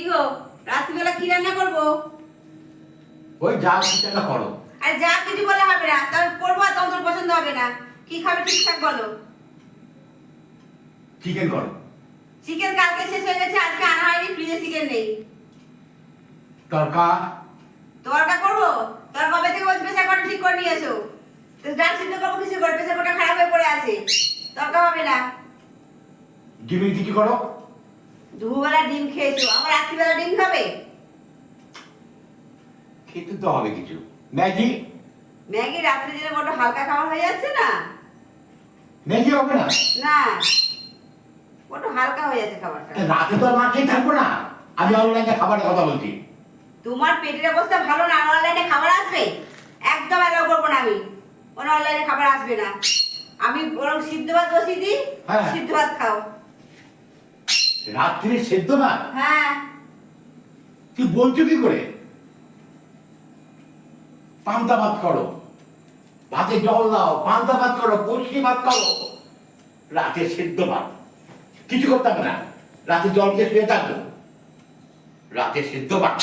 কি গো? রাত্রিবেলা কি রান্না করব? ওই যা চিন্তা করো। আর যা কিছু বলে হবে না তবে করব আর তোর পছন্দ হবে না। কি খাবে ঠিকঠাক বলো। চিকেন করো। চিকেন কালকে শেষ হয়ে গেছে আজকে আনা হয়নি ফ্রিজে চিকেন নেই। তরকা তরকা করব? তোর কবে থেকে বলছি প্রেসার কটা ঠিক করে নিয়ে এসো? তো ডাল সিদ্ধ করব কিছু করে প্রেসার কটা খারাপ হয়ে পড়ে আছে। তরকা হবে না। ডিমের কিছু করো? দুপুরবেলা ডিম খেয়েছো আবার রাত্রিবেলা ডিম খাবে? খেতে তো হবে কিছু। ম্যাগি? ম্যাগি রাত্রে দিনে বড্ড হালকা খাবার হয়ে যাচ্ছে না? ম্যাগি হবে না? না। বড্ড হালকা হয়ে যাচ্ছে খাবারটা। রাতে তো আর মাঠেই থাকব না। আমি অনলাইনে খাবারের কথা বলছি। তোমার পেটের অবস্থা ভালো না অনলাইনে খাবার আসবে? একদম অ্যালাউ করব না আমি। অনলাইনে খাবার আসবে না। আমি বরং সিদ্ধ ভাত বসিয়ে দিই হ্যাঁ। সিদ্ধ ভাত খাও। রাত্রি সেদ্ধ না? হ্যাঁ। তুই বলছো কি করে? পান্তা ভাত করো। ভাতে জল দাও পান্তা ভাত করো কষি ভাত করো। রাতে সেদ্ধ ভাত। কিছু করতাম হবে না। রাতে জল খেয়ে শুয়ে থাকব রাতে সেদ্ধ ভাত।